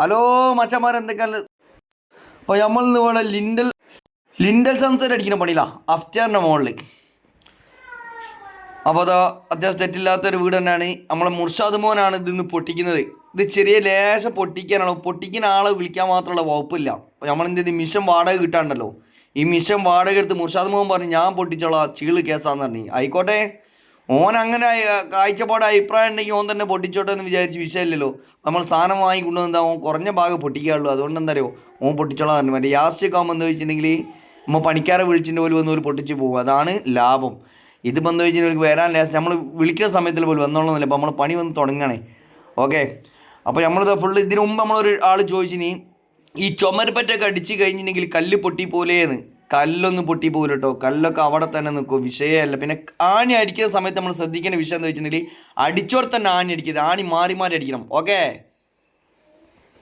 Hello മച്ചന്മാർ എന്തൊക്കെയാണ്? അപ്പോൾ നമ്മൾ ഇന്ന് വേണം ലിൻഡൽ ലിൻഡൽ സൺസെറ്റ് അടിക്കുന്ന പണിയില്ല അഫ്റ്റാറിന്റെ മുകളിൽ അപ്പോൾ അതാ അത്യാവശ്യം തെറ്റില്ലാത്തൊരു വീട് തന്നെയാണ്. നമ്മളെ മുർഷാദ് മോനാണ് ഇതിന്ന് പൊട്ടിക്കുന്നത്. ഇത് ചെറിയ ലേശം പൊട്ടിക്കാനാണ്. പൊട്ടിക്കുന്ന ആളെ വിളിക്കാൻ മാത്രമുള്ള വകുപ്പില്ല. നമ്മൾ എന്ത് ചെയ്ത്? മിഷൻ വാടക കിട്ടാണ്ടല്ലോ. ഈ മിഷൻ വാടക എടുത്ത് മുർഷാദ് മോഹൻ പറഞ്ഞു ഞാൻ പൊട്ടിച്ചോളാം. ചീൾ കേസാന്ന് പറഞ്ഞു. ആയിക്കോട്ടെ. ഓൻ അങ്ങനെ കാഴ്ചപ്പാട് അഭിപ്രായം ഉണ്ടെങ്കിൽ ഓൻ തന്നെ പൊട്ടിച്ചോട്ടെ എന്ന് വിചാരിച്ച് വിഷയമില്ലല്ലോ. നമ്മൾ സാധനം വാങ്ങി കൊണ്ടുവന്നാ ഓൻ കുറഞ്ഞ ഭാഗം പൊട്ടിക്കാറുള്ളൂ. അതുകൊണ്ട് എന്താ അറിയോ? ഓൻ പൊട്ടിച്ചോളാം പറഞ്ഞു. മറ്റേ യാസ്റ്റിക് ആകുമ്പോൾ എന്താ വെച്ചിട്ടുണ്ടെങ്കിൽ നമ്മൾ പണിക്കാരെ വിളിച്ചിട്ട് പോലും വന്ന് ഒരു പൊട്ടിച്ച് പോകും അതാണ് ലാഭം. ഇതിപ്പോൾ എന്താ വെച്ചിട്ടുണ്ടെങ്കിൽ വരാൻ ലാസ്റ്റ് നമ്മൾ വിളിക്കുന്ന സമയത്തിൽ പോലും വന്നോളന്നില്ല അപ്പോൾ നമ്മൾ പണി വന്ന് തുടങ്ങണേ. ഓക്കെ? അപ്പോൾ നമ്മളിത് ഫുള്ള് ഇതിനു മുമ്പ് നമ്മളൊരു ആൾ ചോദിച്ചിനി ഈ ചുമരപ്പറ്റൊക്കെ അടിച്ച് കഴിഞ്ഞിട്ടുണ്ടെങ്കിൽ കല്ല് പൊട്ടി പോലേന്ന് കല്ലൊന്നും പൊട്ടി പോകില്ല കേട്ടോ കല്ലൊക്കെ അവിടെ തന്നെ നിൽക്കും വിഷയമല്ല. പിന്നെ ആണി അടിക്കുന്ന സമയത്ത് നമ്മൾ ശ്രദ്ധിക്കേണ്ട വിഷയം എന്താ വെച്ചിട്ടുണ്ടെങ്കിൽ അടിച്ചോടെ തന്നെ ആണി അടിക്കരുത്. ആണി മാറി മാറി അടിക്കണം. ഓക്കെ